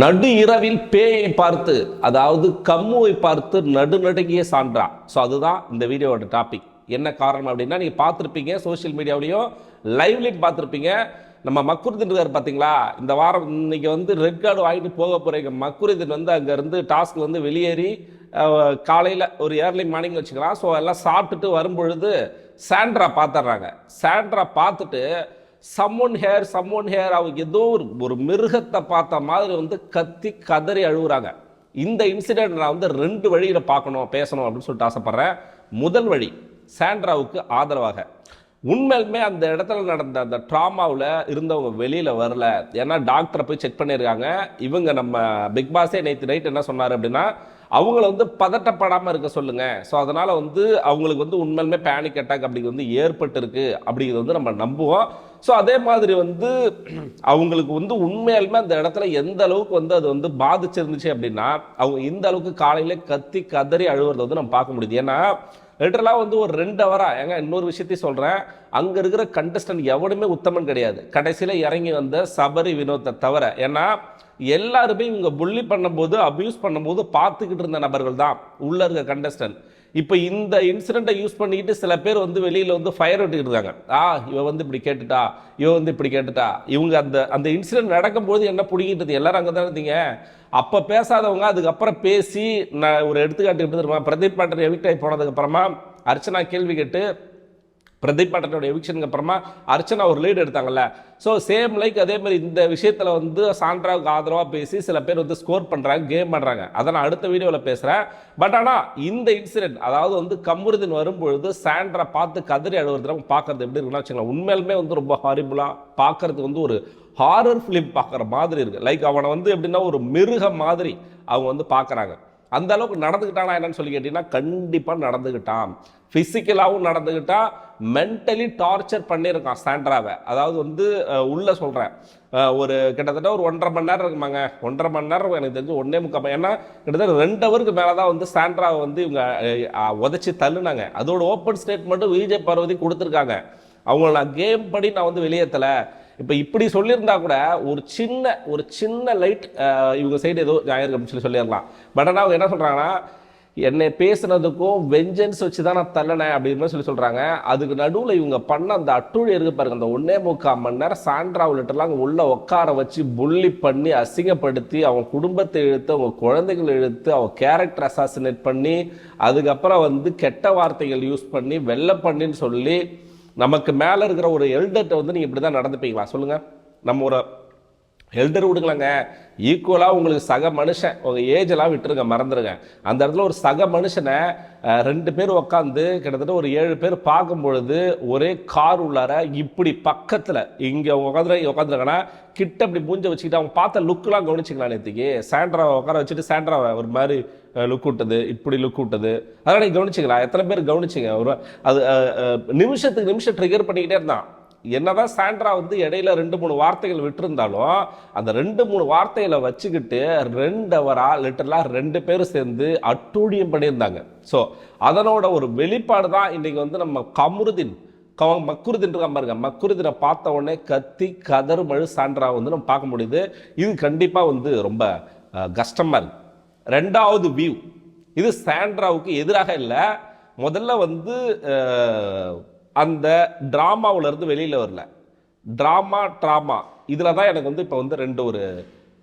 நடு இரவில் பேயை பார்த்து அதாவது கம்முவை பார்த்து நடுநடுங்கிய சான்றா. ஸோ அதுதான் இந்த வீடியோவோட டாபிக் என்ன காரணம் அப்படின்னா நீங்கள் பார்த்துருப்பீங்க சோஷியல் மீடியாவிலையும் லைவ்லையும் பார்த்துருப்பீங்க. நம்ம மக்குருதின் இருக்கார் பார்த்தீங்களா? இந்த வாரம் இன்னைக்கு வந்து ரெட் கார்டு வாங்கிட்டு போக போகிறீங்க மக்குருதின் வந்து அங்கேருந்து டாஸ்க் வந்து வெளியேறி காலையில் ஒரு ஏர்லி மார்னிங் வச்சுக்கலாம். ஸோ எல்லாம் சாப்பிட்டுட்டு வரும்பொழுது சாண்ட்ரா பார்த்துட்றாங்க. சாண்ட்ரா பார்த்துட்டு சம்மொன் ஹேர் சம்மொன் ஹேர் அவங்க ஏதோ ஒரு ஒரு மிருகத்தை பார்த்த மாதிரி வந்து கத்தி கதறி அழுகுறாங்க இந்த இன்சிடென்ட் நான் வந்து ரெண்டு வழியில் பார்க்கணும் பேசணும் அப்படின்னு சொல்லிட்டு ஆசைப்பட்றேன். முதல் வழி சாண்ட்ராவுக்கு ஆதரவாக. உண்மையிலுமே அந்த இடத்துல நடந்த அந்த ட்ராமாவில் இருந்தவங்க வெளியில் வரல. ஏன்னா டாக்டரை போய் செக் பண்ணியிருக்காங்க. இவங்க நம்ம பிக் பாஸே நேற்று நைட் என்ன சொன்னார் அப்படின்னா அவங்கள வந்து பதட்டப்படாமல் இருக்க சொல்லுங்க. ஸோ அதனால் வந்து அவங்களுக்கு வந்து உண்மையிலுமே பேனிக் அட்டாக் அப்படி வந்து ஏற்பட்டிருக்கு அப்படிங்கிறது வந்து நம்ம நம்புவோம். ஸோ அதே மாதிரி வந்து அவங்களுக்கு வந்து உண்மையாலுமே அந்த இடத்துல எந்த அளவுக்கு வந்து அது வந்து பாதிச்சிருந்துச்சு அப்படின்னா அவங்க இந்த அளவுக்கு காலையில கத்தி கதறி அழுவுறத வந்து நம்ம பார்க்க முடியுது. ஏன்னா லிட்டரலாக வந்து ஒரு ரெண்டு அவராக ஏங்க இன்னொரு விஷயத்தையும் சொல்கிறேன் அங்கே இருக்கிற கண்டஸ்டன்ட் எவனுமே உத்தமன் கிடையாது. கடைசியில் இறங்கி வந்த சபரி வினோத்தை தவிர ஏன்னா எல்லாருமே இவங்க புள்ளி பண்ணும்போது அப்யூஸ் பண்ணும்போது பார்த்துக்கிட்டு இருந்த நபர்கள் தான். உள்ளே இருக்க கண்டஸ்டன்ட் இப்போ இந்த இன்சிடெண்ட்டை யூஸ் பண்ணிக்கிட்டு சில பேர் வந்து வெளியில் வந்து ஃபயர் விட்டுக்கிட்டு இருக்காங்க. ஆ இவ வந்து இப்படி கேட்டுட்டா இவ வந்து இப்படி கேட்டுட்டா. இவங்க அந்த அந்த இன்சிடென்ட் நடக்கும்போது என்ன பிடிக்கிட்டது எல்லாரும் அங்கே தான் இருந்தீங்க. அப்போ பேசாதவங்க அதுக்கப்புறம் பேசி நான் ஒரு எடுத்துக்காட்டு எப்படி தெரியுமா? பிரதீப் பாட்டர் எவிக்ட் ஆகி போனதுக்கப்புறமா அர்ச்சனா கேள்வி கேட்டு பிரதீப் பட்டனோட எவிக்ஷனுக்கு அப்புறமா அர்ச்சனா ஒரு லீடு எடுத்தாங்கல்ல. ஸோ சேம் லைக் அதே மாதிரி இந்த விஷயத்தில் வந்து சாண்ட்ராவுக்கு ஆதரவாக பேசி சில பேர் வந்து ஸ்கோர் பண்ணுறாங்க கேம் பண்ணுறாங்க அதை நான் அடுத்த வீடியோவில் பேசுகிறேன் பட் ஆனால் இந்த இன்சிடென்ட் அதாவது வந்து கம்முருதின் வரும்பொழுது சாண்ட்ரா பார்த்து கதறி அழுவுறது நம்ம பார்க்கறது எப்படி இருக்குன்னா வச்சுக்கலாம் உண்மையிலுமே வந்து ரொம்ப ஹாரிபுளாக பார்க்கறதுக்கு வந்து ஒரு ஹாரர் ஃபிலிம் பார்க்குற மாதிரி இருக்குது லைக் அவனை வந்து எப்படின்னா ஒரு மிருகம் மாதிரி அவங்க வந்து பார்க்குறாங்க. அந்த அளவுக்கு நடந்துக்கிட்டானா என்னன்னு சொல்லி கேட்டிங்கன்னா கண்டிப்பாக நடந்துக்கிட்டான் ஃபிசிக்கலாகவும் நடந்துக்கிட்டான் மென்டலி டார்ச்சர் பண்ணியிருக்கான் சாண்ட்ராவை. அதாவது வந்து உள்ளே சொல்கிறேன் ஒரு கிட்டத்தட்ட ஒரு ஒன்றரை மணி நேரம் இருக்குமாங்க. ஒன்றரை மணி நேரம் எனக்கு தெரிஞ்சு ஒன்றே முக்கால் ஏன்னா கிட்டத்தட்ட ரெண்டு அவருக்கு மேலே தான் வந்து சாண்ட்ராவை வந்து இவங்க உதச்சி உதைச்சி தள்ளுனாங்க. அதோட ஓப்பன் ஸ்டேட்மெண்ட்டும் விஜய் பார்வதி கொடுத்துருக்காங்க. அவங்கள நான் கேம் படி நான் வந்து வெளியேற்றலை இப்போ இப்படி சொல்லியிருந்தா கூட ஒரு சின்ன ஒரு சின்ன லைட் இவங்க சைடு ஏதோ ஞாயிறு அப்படின்னு சொல்லி சொல்லிடலாம் பட் ஆனால் அவங்க என்ன சொல்கிறாங்கன்னா என்னை பேசுனதுக்கும் வெஞ்சன்ஸ் வச்சு தான் நான் தள்ளினேன் அப்படின்னு சொல்லி சொல்கிறாங்க அதுக்கு நடுவில் இவங்க பண்ண அந்த அட்டுழி இருக்கு பாருங்க அந்த ஒன்னே முக்கால் மணி நேரம் சாண்ட்ரா உள்ளிட்டலாம் அங்கே உள்ளே உட்கார வச்சு புள்ளி பண்ணி அசிங்கப்படுத்தி அவங்க குடும்பத்தை இழுத்து அவங்க குழந்தைகளை இழுத்து அவங்க கேரக்டர் அசாசினேட் பண்ணி அதுக்கப்புறம் வந்து கெட்ட வார்த்தைகள் யூஸ் பண்ணி வெள்ளை பண்ணின்னு சொல்லி நமக்கு மேலே இருக்கிற ஒரு எல்டர்கிட்ட வந்து நீங்கள் இப்படி தான் நடந்துப்பீங்களா? சொல்லுங்கள் நம்ம ஒரு எல்டர் விடுங்களேங்க ஈக்குவலாக உங்களுக்கு சக மனுஷன் உங்கள் ஏஜெல்லாம் விட்டுருங்க மறந்துடுங்க அந்த இடத்துல ஒரு சக மனுஷனை ரெண்டு பேர் உட்காந்து கிட்டத்தட்ட ஒரு ஏழு பேர் பார்க்கும் பொழுது ஒரே கார் உள்ளார இப்படி பக்கத்தில் இங்கே உட்காந்து உட்காந்துருக்காங்கன்னா கிட்ட அப்படி மூஞ்ச வச்சுக்கிட்டு அவங்க பார்த்த லுக்கெலாம் கவனிச்சிக்கலாம் நேற்றுக்கு சாண்ட்ராவை உட்கார வச்சுட்டு சாண்ட்ராவை ஒரு மாதிரி லுக் விட்டது இப்படி லுக் விட்டது. அதெல்லாம் நீங்கள் கவனிச்சிக்கலாம். எத்தனை பேர் கவனிச்சிங்க. ஒரு அது நிமிஷத்துக்கு நிமிஷம் ட்ரிகர் பண்ணிக்கிட்டே இருந்தான். என்னதான் சாண்ட்ரா வந்து இடையில ரெண்டு மூணு வார்த்தைகள் விட்டுருந்தாலும் அந்த ரெண்டு மூணு வார்த்தைகளை வச்சுக்கிட்டு ரெண்டு அவரா லிட்டரலாக ரெண்டு பேரும் சேர்ந்து அட்டூழியம் பண்ணியிருந்தாங்க. ஸோ அதனோட ஒரு வெளிப்பாடு தான் இன்றைக்கி வந்து நம்ம கமருதீன் க மக்குருதின் இருக்கா பாருங்க. மக்குருதினை பார்த்த உடனே கத்தி கதறு மழு சாண்ட்ரா வந்து நம்ம பார்க்க முடியுது. இது கண்டிப்பாக வந்து ரொம்ப கஷ்டமாக இருக்குது ரெண்டாவது வியூ இது சாண்ட்ராவுக்கு எதிராக இல்லை. முதல்ல வந்து அந்த ட்ராமாவிலேருந்து வெளியில் வரல. ட்ராமா ட்ராமா இதில் தான் எனக்கு வந்து இப்போ வந்து ரெண்டு ஒரு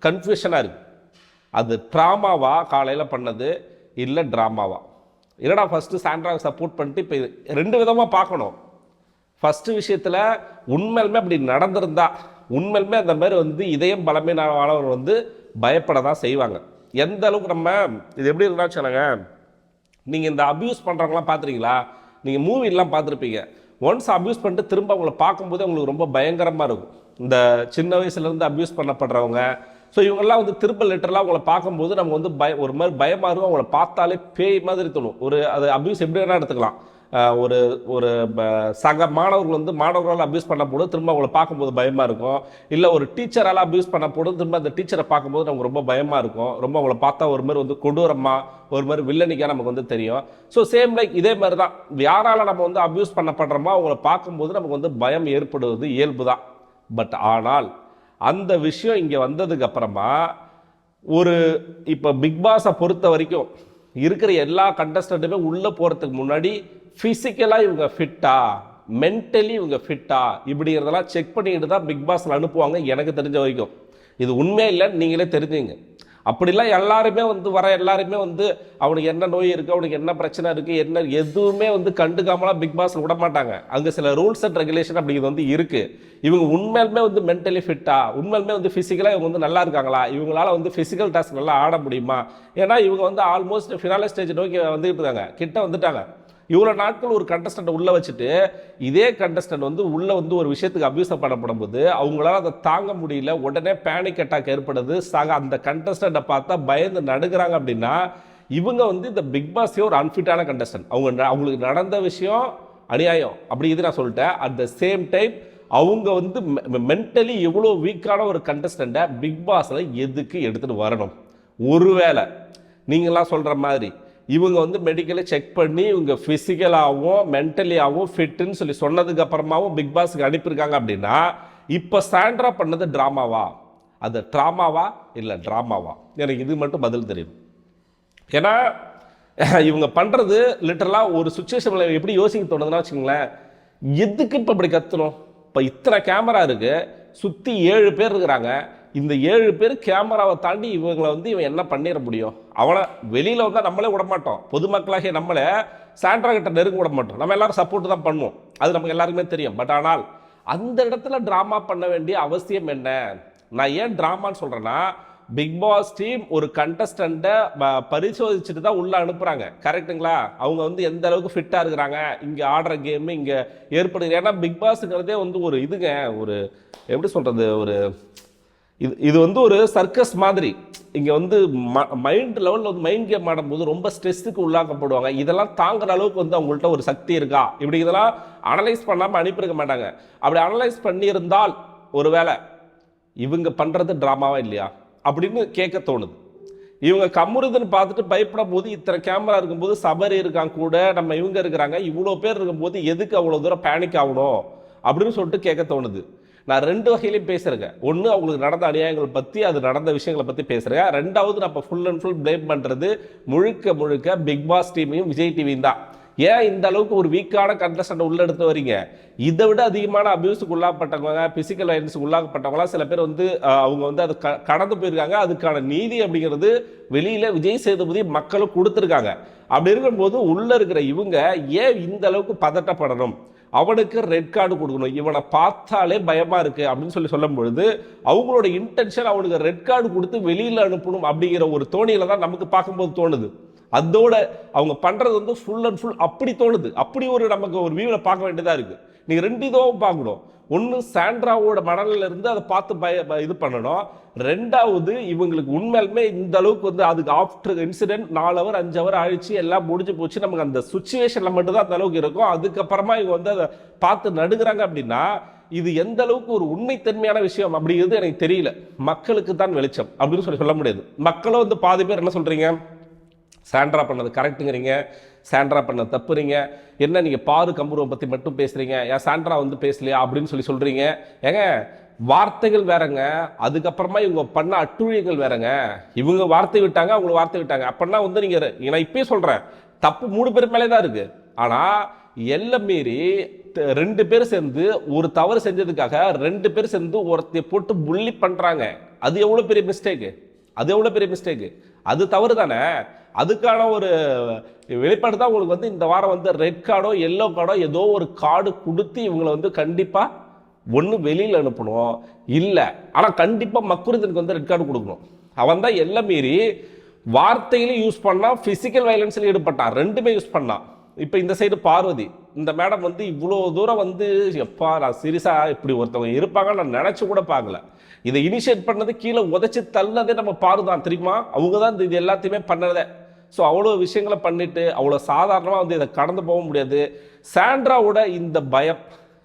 கன்ஃபியூஷனாக இருக்குது அது ட்ராமாவா காலையில் பண்ணது இல்லை ட்ராமாவா என்னடா ஃபஸ்ட்டு சாண்ட்ராவை சப்போர்ட் பண்ணிட்டு இப்போ ரெண்டு விதமாக பார்க்கணும். ஃபஸ்ட்டு விஷயத்தில் உண்மையிலுமே அப்படி நடந்திருந்தா உண்மையிலுமே அந்த மாதிரி வந்து இதயம் பலமையானவர் வந்து பயப்பட தான் செய்வாங்க. எந்த அளவுக்கு நம்ம இது எப்படி இருந்தா சொல்லுங்க நீங்கள் இந்த அபியூஸ் பண்ணுறவங்களாம் பார்த்துறீங்களா நீங்கள் மூவிலாம் பார்த்துருப்பீங்க. ஒன்ஸ் அப்யூஸ் பண்ணிட்டு திரும்ப அவங்கள பார்க்கும்போது அவங்களுக்கு ரொம்ப பயங்கரமாக இருக்கும். இந்த சின்ன வயசுலேருந்து அப்யூஸ் பண்ணப்படுறவங்க. ஸோ இவங்கெல்லாம் வந்து திரும்ப லிட்டரலாக அவங்கள பார்க்கும்போது நம்ம வந்து பய ஒரு மாதிரி பயமாக இருக்கும். அவங்கள பார்த்தாலே பேய் மாதிரி தோணும். ஒரு அது அப்யூஸ் எப்படி வேணால் எடுத்துக்கலாம். ஒரு ஒரு ப- சக மாணவர்கள் வந்து மாணவர்களால் அபியூஸ் பண்ண திரும்ப அவங்கள பார்க்கும்போது பயமாக இருக்கும். இல்லை ஒரு டீச்சரால் அபியூஸ் பண்ண திரும்ப அந்த டீச்சரை பார்க்கும்போது நமக்கு ரொம்ப பயமாக இருக்கும். ரொம்ப அவங்கள பார்த்தா ஒரு மாதிரி வந்து கொடூரமாக ஒரு மாதிரி வில்லனிக்காக நமக்கு வந்து தெரியும். ஸோ சேம் லைக் இதே மாதிரி தான் யாரால் நம்ம வந்து அபியூஸ் பண்ணப்படுறோமோ அவங்கள பார்க்கும்போது நமக்கு வந்து பயம் ஏற்படுவது இயல்பு தான். பட் ஆனால் அந்த விஷயம் இங்கே வந்ததுக்கு அப்புறமா ஒரு இப்போ பிக் பாஸை பொறுத்த வரைக்கும் இருக்கிற எல்லா கண்டஸ்டண்ட்டுமே உள்ளே போகிறதுக்கு முன்னாடி ஃபிசிக்கலாக இவங்க ஃபிட்டா மென்டலி இவங்க ஃபிட்டா இப்படிங்கிறதெல்லாம் செக் பண்ணிக்கிட்டு தான் பிக் பாஸில் அனுப்புவாங்க எனக்கு தெரிஞ்ச வரைக்கும். இது உண்மையாக இல்லைன்னு நீங்களே தெரிஞ்சுங்க அப்படிலாம் எல்லாருமே வந்து வர எல்லாருமே வந்து அவனுக்கு என்ன நோய் இருக்குது அவனுக்கு என்ன பிரச்சனை இருக்குது என்ன எதுவுமே வந்து கண்டுக்காமலாம் பிக் பாஸில் விட மாட்டாங்க அங்கே சில ரூல்ஸ் அண்ட் ரெகுலேஷன் அப்படிங்கிறது வந்து இருக்குது இவங்க உண்மையிலுமே வந்து மென்டலி ஃபிட்டா உண்மையிலுமே வந்து ஃபிசிக்கலாக இவங்க வந்து நல்லா இருக்காங்களா? இவங்களால வந்து ஃபிசிக்கல் டாஸ்க் நல்லா ஆட முடியுமா? ஏன்னா இவங்க வந்து ஆல்மோஸ்ட் ஃபினால ஸ்டேஜ் நோக்கி வந்துட்டு இருக்காங்க. கிட்ட வந்துட்டாங்க. இவ்வளோ நாட்கள் ஒரு கண்டஸ்டண்ட்டை உள்ளே வச்சுட்டு இதே கண்டஸ்டன்ட் வந்து உள்ளே வந்து ஒரு விஷயத்துக்கு அபியூஸ் பண்ணப்படும் போது அவங்களால அதை தாங்க முடியல. உடனே பேனிக் அட்டாக் ஏற்படுது. சாக அந்த கண்டஸ்டண்ட்டை பார்த்தா பயந்து நடுக்கிறாங்க அப்படின்னா இவங்க வந்து இந்த பிக் பாஸே ஒரு அன்ஃபிட்டான கண்டஸ்டன்ட் அவங்க அவங்களுக்கு நடந்த விஷயம் அநியாயம். அப்படி இது நான் சொல்லிட்டேன். அட் த சேம் டைம் அவங்க வந்து மென்டலி எவ்வளோ வீக்கான ஒரு கண்டஸ்டண்ட்டை பிக் பாஸில் எதுக்கு எடுத்துகிட்டு வரணும்? ஒருவேளை நீங்களாம் சொல்கிற மாதிரி இவங்க வந்து மெடிக்கலை செக் பண்ணி இவங்க ஃபிசிக்கலாகவும் மென்டலியாகவும் ஃபிட்டுன்னு சொல்லி சொன்னதுக்கு அப்புறமாவும் பிக் பாஸ்க்கு அனுப்பியிருக்காங்க அப்படின்னா இப்போ சாண்ட்ரா பண்ணது ட்ராமாவா அது ட்ராமாவா இல்லை ட்ராமாவா எனக்கு இது மட்டும் பதில் தெரியும். ஏன்னா இவங்க பண்ணுறது லிட்டரலாக ஒரு சுச்சுவேஷனில் எப்படி யோசிக்க தோணுதுன்னா வச்சுங்களேன் எதுக்கு இப்போ இப்படி கத்தணும் இப்போ இத்தனை கேமரா இருக்குது சுற்றி ஏழு பேர் இருக்கிறாங்க இந்த ஏழு பேர் கேமராவை தாண்டி இவங்களை வந்து இவன் என்ன பண்ணிட முடியும்? அவனை வெளியில் வந்தால் நம்மளே விட மாட்டோம். பொதுமக்களாகிய நம்மளே சாண்ட்ரா கிட்ட நெருங்க விட மாட்டோம். நம்ம எல்லாரும் சப்போர்ட் தான் பண்ணுவோம். அது நமக்கு எல்லாருக்குமே தெரியும். பட் ஆனால் அந்த இடத்துல ட்ராமா பண்ண வேண்டிய அவசியம் என்ன? நான் ஏன் ட்ராமான்னு சொல்கிறேன்னா பிக் பாஸ் டீம் ஒரு கண்டஸ்டண்ட்டை பரிசோதிச்சுட்டு தான் உள்ளே அனுப்புகிறாங்க கரெக்ட்டுங்களா அவங்க வந்து எந்த அளவுக்கு ஃபிட்டாக இருக்கிறாங்க? இங்கே ஆடுற கேம் இங்கே ஏற்படுது ஏன்னா பிக் பாஸுங்கிறதே வந்து ஒரு இதுங்க. ஒரு எப்படி சொல்கிறது ஒரு இது இது வந்து ஒரு சர்க்கஸ் மாதிரி. இங்கே வந்து மைண்ட் லெவலில் வந்து மைண்ட் கேம் ஆடும்போது ரொம்ப ஸ்ட்ரெஸ்ஸுக்கு உள்ளாக்கப்படுவாங்க. இதெல்லாம் தாங்குற அளவுக்கு வந்து அவங்கள்ட்ட ஒரு சக்தி இருக்கா? இப்படி இதெல்லாம் அனலைஸ் பண்ணாமல் அனுப்பியிருக்க மாட்டாங்க. அப்படி அனலைஸ் பண்ணியிருந்தால் ஒருவேளை இவங்க பண்ணுறது ட்ராமாவா இல்லையா? அப்படின்னு கேட்க தோணுது. இவங்க கம்முறுதுன்னு பார்த்துட்டு பயப்படும் போது இத்தனை கேமரா இருக்கும்போது சபரி இருக்காங்க கூட நம்ம இவங்க இருக்கிறாங்க இவ்வளோ பேர் இருக்கும்போது எதுக்கு அவ்வளோ தூரம் பேனிக் ஆகணும்? அப்படின்னு சொல்லிட்டு கேட்க தோணுது. நான் ரெண்டு வகையிலையும் பேசுகிறேங்க ஒன்று அவங்களுக்கு நடந்த அநியாயங்கள் பற்றி அது நடந்த விஷயங்களை பற்றி பேசுகிறேன் ரெண்டாவது நான் இப்போ ஃபுல் அண்ட் ஃபுல் ப்ளேம் பண்ணுறது முழுக்க முழுக்க பிக் பாஸ் டீமையும் விஜய் டிவியும் தான். ஏன் இந்த அளவுக்கு ஒரு வீக்கான கண்டஸ்டன்ட் உள்ள எடுத்து வரீங்க? இதை விட அதிகமான அபியூஸுக்கு உள்ளாப்பட்டவங்க பிசிக்கல் வயலன்ஸுக்கு உள்ளாகப்பட்டவங்களாம் சில பேர் வந்து அவங்க வந்து அது க- கடந்து போயிருக்காங்க. அதுக்கான நீதி அப்படிங்கிறது வெளியில் விஜய் சேதுபதி மக்களும் கொடுத்துருக்காங்க. அப்படி இருக்கும்போது உள்ளே இருக்கிற இவங்க ஏன் இந்த அளவுக்கு பதட்டப்படணும்? அவனுக்கு ரெட் கார்டு கொடுக்கணும். இவனை பார்த்தாலே பயமா இருக்கு அப்படின்னு சொல்லி சொல்லும் பொழுது அவங்களோட இன்டென்ஷன் அவனுக்கு ரெட் கார்டு கொடுத்து வெளியில் அனுப்பணும் அப்படிங்கிற ஒரு தோணியில தான் நமக்கு பார்க்கும்போது தோணுது. அதோட அவங்க பண்றது வந்து ஃபுல் அண்ட் ஃபுல் அப்படி தோணுது. அப்படி ஒரு நமக்கு ஒரு வியூவில் பார்க்க வேண்டியதாக இருக்குது நீங்கள் ரெண்டு இதுவும் பார்க்கணும். ஒன்று சாண்ட்ராவோட மடலில் இருந்து அதை பார்த்து பய ப- இது பண்ணணும். ரெண்டாவது இவங்களுக்கு உண்மையாலுமே இந்த அளவுக்கு வந்து அதுக்கு ஆஃப்டர் இன்சிடென்ட் நாலு ஹவர் அஞ்சு ஹவர் ஆயிடுச்சு எல்லாம் முடிஞ்சு போச்சு. நமக்கு அந்த சுச்சுவேஷனில் மட்டும்தான் அந்த அளவுக்கு இருக்கும். அதுக்கப்புறமா இவங்க வந்து அதை பார்த்து நடுகிறாங்க அப்படின்னா இது எந்த அளவுக்கு ஒரு உண்மைத்தன்மையான விஷயம் அப்படிங்கிறது எனக்கு தெரியல. மக்களுக்கு தான் வெளிச்சம் அப்படின்னு சொல்லி சொல்ல முடியாது. மக்களும் வந்து பாதி பேர் என்ன சொல்றீங்க? சாண்ட்ரா பண்ணது கரெக்ட்டுங்கிறீங்க சாண்ட்ரா பண்ண தப்புறீங்க. என்ன நீங்கள் பாரு கம்புருவம் பற்றி மட்டும் பேசுகிறீங்க ஏன் சாண்ட்ரா வந்து பேசலையா அப்படின்னு சொல்லி சொல்கிறீங்க ஏங்க வார்த்தைகள் வேறங்க. அதுக்கப்புறமா இவங்க பண்ண அட்டுழியங்கள் வேறங்க. இவங்க வார்த்தை விட்டாங்க அவங்க வார்த்தை விட்டாங்க. அப்படின்னா வந்து நீங்கள் நான் இப்பயே சொல்கிறேன் தப்பு மூணு பேர் மேலே தான் இருக்குது ஆனால் எல்லை மீறி ரெண்டு பேர் சேர்ந்து ஒரு தவறு செஞ்சதுக்காக ரெண்டு பேர் சேர்ந்து ஒருத்தைய போட்டு புள்ளி பண்ணுறாங்க அது எவ்வளோ பெரிய மிஸ்டேக்கு அது எவ்வளோ பெரிய மிஸ்டேக்கு அது தவறு தானே. அதுக்கான ஒரு வெளிப்பாடு தான் உங்களுக்கு வந்து இந்த வாரம் வந்து ரெட் கார்டோ எல்லோ கார்டோ ஏதோ ஒரு கார்டு கொடுத்து இவங்களை வந்து கண்டிப்பாக ஒன்று வெளியில் அனுப்பணும். இல்லை. ஆனால் கண்டிப்பாக மக்குருதனுக்கு வந்து ரெட் கார்டு கொடுக்கணும். அவன் தான் எல்லாம் மீறி வார்த்தையிலும் யூஸ் பண்ணான் ஃபிசிக்கல் வயலன்ஸில் ஈடுபட்டான். ரெண்டுமே யூஸ் பண்ணான். இப்போ இந்த சைடு பார்வதி இந்த மேடம் வந்து இவ்வளோ தூரம் வந்து எப்பா நான் சீரியஸா இப்படி ஒருத்தவங்க இருப்பாங்க நான் நினச்சி கூட பார்க்கல. இதை இனிஷியேட் பண்ணது கீழே உதச்சி தள்ளதே நம்ம பாருதான் தெரியுமா? அவங்க தான் இது எல்லாத்தையுமே பண்ணதே. ஸோ அவ்வளோ விஷயங்களை பண்ணிட்டு அவ்வளோ சாதாரணமாக வந்து இதை கடந்து போக முடியாது. சாண்ட்ராவோட இந்த பயம்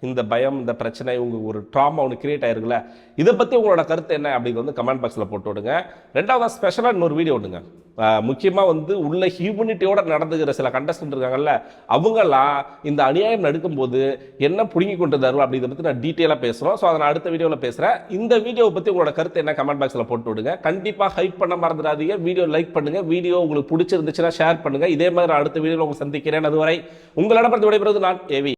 இந்த பயம் இந்த பிரச்சனை இவங்க ஒரு ட்ராமா ஒன்று கிரியேட் ஆயிருக்குல்ல இதை பற்றி உங்களோட கருத்து என்ன அப்படிங்கிறது வந்து கமெண்ட் பாக்ஸில் போட்டு விடுங்க. ரெண்டாவது ஸ்பெஷலாக இன்னொரு வீடியோ விடுங்க முக்கியமாக வந்து உள்ள ஹியூமனிட்டியோட நடந்துக்கிற சில கண்டஸ்டன்ட் இருக்காங்கல்ல அவங்கெல்லாம் இந்த அநியாயம் நடக்கும்போது என்ன புடுங்கி கொண்டு தருவோம் அப்படிங்கிறத பற்றி நான் டீட்டெயிலாக பேசுகிறோம் ஸோ அதை நான் அடுத்த வீடியோவில் பேசுகிறேன் இந்த வீடியோவை பற்றி உங்களோட கருத்து என்ன கமெண்ட் பாக்ஸில் போட்டு விடுங்க. கண்டிப்பாக ஹைப் பண்ண மறந்துடாதீங்க. வீடியோ லைக் பண்ணுங்கள் வீடியோ உங்களுக்கு பிடிச்சிருந்துச்சுன்னா ஷேர் பண்ணுங்க. இதே மாதிரி நான் அடுத்த வீடியோவில் உங்களை சந்திக்கிறேன். அதுவரை உங்களிடமிருந்து விடைபெறுவது நான் ஏவி